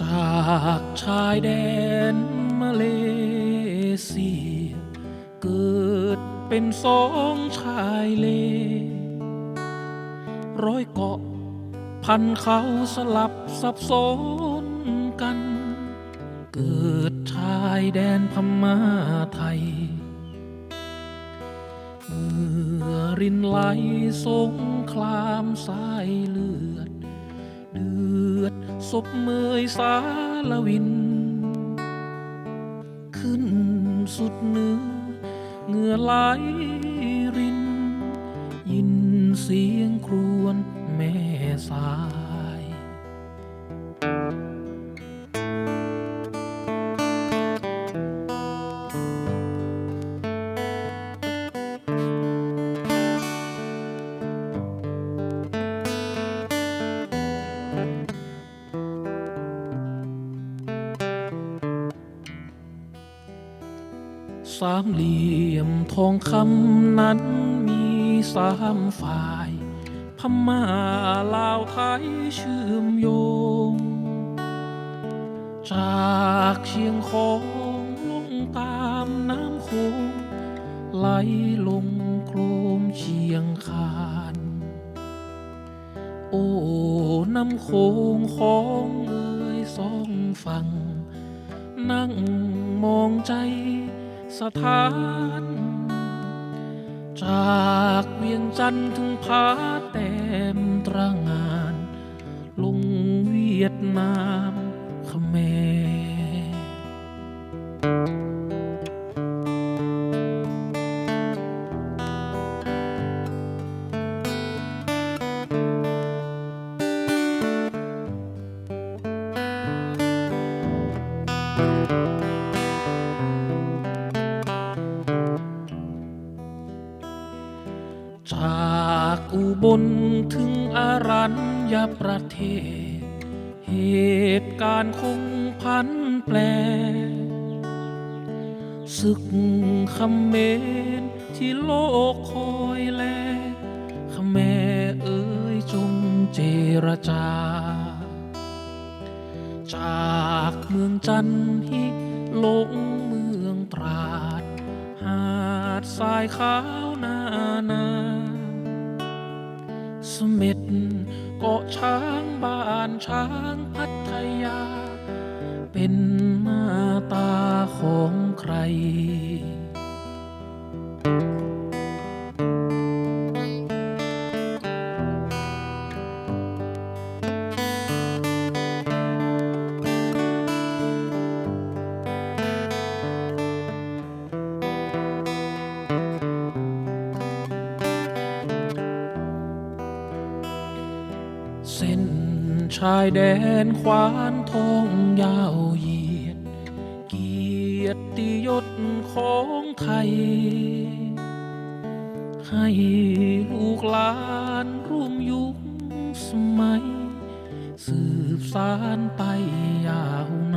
จากชายแดนมาเลเซีย เป็นสองชายเล ร้อยเกาะพันเขาสลับสับสนกัน เกิดชายแดนพม่าไทยเมื่อรินไหลสงครามสายเลือด เดือดศพเมยสารวิน ขึ้นสุดเนื้อ อไหลริน ยินเสียงครวญแม่สา สามเหลี่ยมทองคำนั้นมีสามฝ่าย พม่าลาวไทยเชื่อมโยง จากเชียงของลงตามน้ำโขงไหลลงโครมเชียงคานโอ้น้ำโขงของเอ่ยสองฝั่งนั่งมองใจ สถาน จากเวียงจันทร์ถึงผาแต้มตระงานลงเวียดนามเขมร จากอุบลถึงอารัญญประเทศ เหตุการณ์คงพันแปรศึกคำเมนที่โลกคอยแลขแม่เอ๋ยจงเจรจา จากเมืองจันทิลงเมืองตราด หาดทรายขาวนานา ม็ดเกาะช้างบ้านช้างพัทยา เป็นมาตาของใครายแดนควานทองยาวเหยียด เกียรติยศของไทย ให้ลูกหลานร่วมยุคสมัย สืบสานไปยาวน